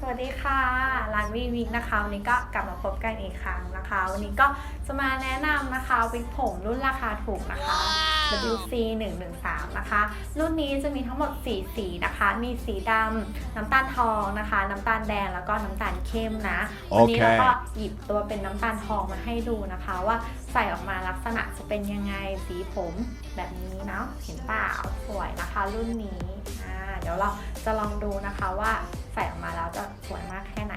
สวัสดีค่ะร้านวีวิกนะคะ วันนี้ก็กลับมาพบกันอีกครั้งนะคะ วันนี้ก็จะมาแนะนำนะคะวิกผมรุ่นราคาถูกนะคะ WC 113นะคะ รุ่นนี้จะมีทั้งหมด 4 สีนะคะ มีสีดำน้ำตาลทองนะคะ น้ำตาลแดงแล้วก็น้ำตาลเข้มนะ วันนี้เราก็หยิบตัวเป็นน้ำตาลทองมาให้ดูนะคะ ว่าใส่ออกมาแล้ว เป็นยังไงสีผมแบบนี้เนาะเห็นเปล่าสวยนะคะรุ่นนี้อ่าเดี๋ยวเราจะลองดูนะคะว่าใส่ออกมาแล้วจะสวยมากแค่ไหน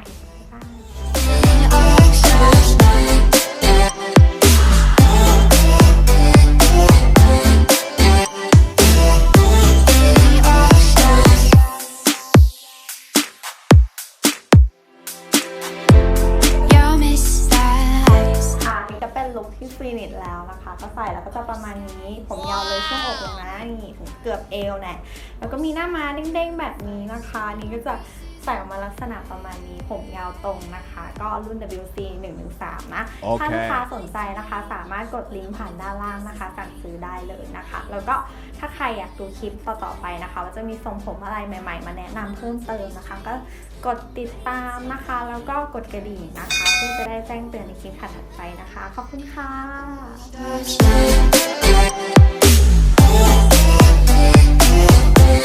เป็นลุคที่ฟินิชแล้วนะคะ ก็ใส่แล้วก็จะประมาณนี้ ผมยาวเลยช่วงอกเลยนะนี่ถึงเกือบเอวแน่แล้วก็มีหน้าม้าเด้งๆแบบนี้นะคะนี่ก็จะ ใส่ออกมาลักษณะประมาณนี้ผมยาวตรงนะคะ ก็รุ่น WC 113 นะโอเคถ้าลูกค้าสนใจนะคะ สามารถกดลิงก์ผ่านด้านล่างนะคะ สั่งซื้อได้เลยนะคะ แล้วก็ถ้าใครอยากดูคลิปต่อๆไปนะคะว่าจะมีทรงผมอะไรใหม่ ๆ มาแนะนำเพิ่มเติมนะคะ ก็กดติดตามนะคะ แล้วก็กดกระดิ่งนะคะ เพื่อจะได้แจ้งเตือนในคลิปถัดๆไปนะคะ ขอบคุณค่ะ Touch me.